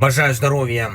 Бажаю здоров'я,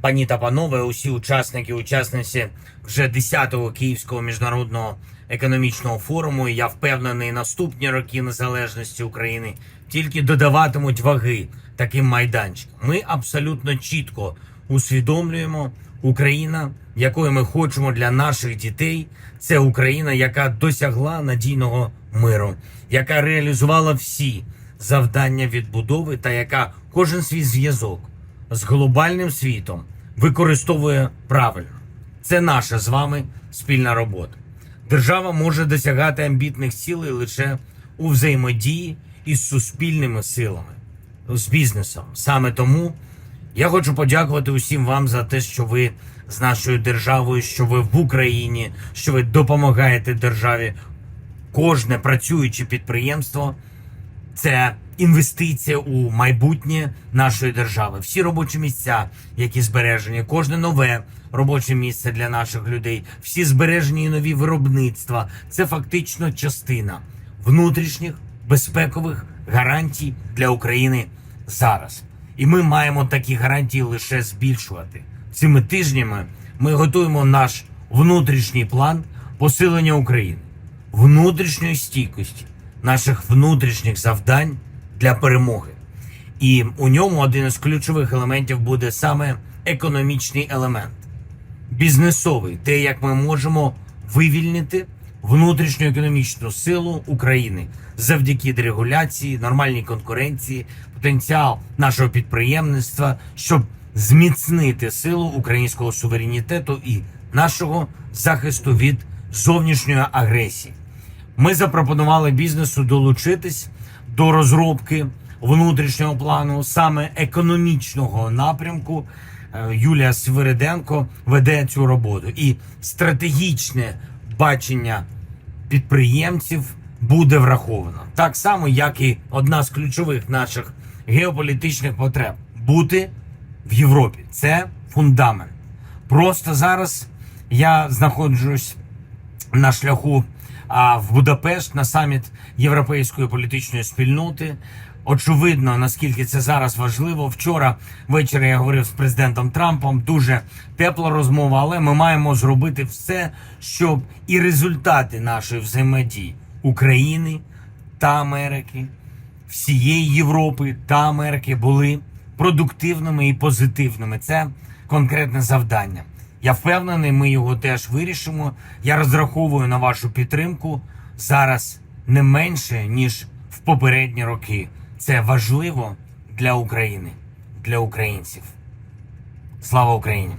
пані та панове, усі учасники, учасниці вже 10-го Київського міжнародного економічного форуму. Я впевнений, наступні роки незалежності України тільки додаватимуть ваги таким майданчикам. Ми абсолютно чітко усвідомлюємо, Україна, якою ми хочемо для наших дітей, це Україна, яка досягла надійного миру, яка реалізувала всі завдання відбудови та яка кожен свій зв'язок з глобальним світом використовує правильно. Це наша з вами спільна робота. Держава може досягати амбітних цілей лише у взаємодії із суспільними силами, з бізнесом. Саме тому я хочу подякувати усім вам за те, що ви з нашою державою, що ви в Україні, що ви допомагаєте державі. Кожне працююче підприємство це інвестиція у майбутнє нашої держави. Всі робочі місця, які збережені, кожне нове робоче місце для наших людей, всі збережені і нові виробництва. Це фактично частина внутрішніх безпекових гарантій для України зараз. І ми маємо такі гарантії лише збільшувати. Цими тижнями ми готуємо наш внутрішній план посилення України внутрішньої стійкості, наших внутрішніх завдань для перемоги. І у ньому один із ключових елементів буде саме економічний елемент, бізнесовий, те, як ми можемо вивільнити внутрішню економічну силу України завдяки дерегуляції, нормальній конкуренції, потенціал нашого підприємництва, щоб зміцнити силу українського суверенітету і нашого захисту від зовнішньої агресії. Ми запропонували бізнесу долучитись до розробки внутрішнього плану, саме економічного напрямку. Е, Юлія Свириденко веде цю роботу, і стратегічне бачення підприємців буде враховано так само, як і одна з ключових наших геополітичних потреб бути в Європі. Це фундамент. Просто зараз я знаходжусь на шляху в Будапешт на саміт Європейської політичної спільноти. Очевидно, наскільки це зараз важливо. Вчора ввечері я говорив з президентом Трампом. Дуже тепла розмова, але ми маємо зробити все, щоб і результати нашої взаємодії України та Америки, всієї Європи та Америки були продуктивними і позитивними. Це конкретне завдання. Я впевнений, ми його теж вирішимо. Я розраховую на вашу підтримку зараз не менше ніж в попередні роки. Це важливо для України, для українців. Слава Україні!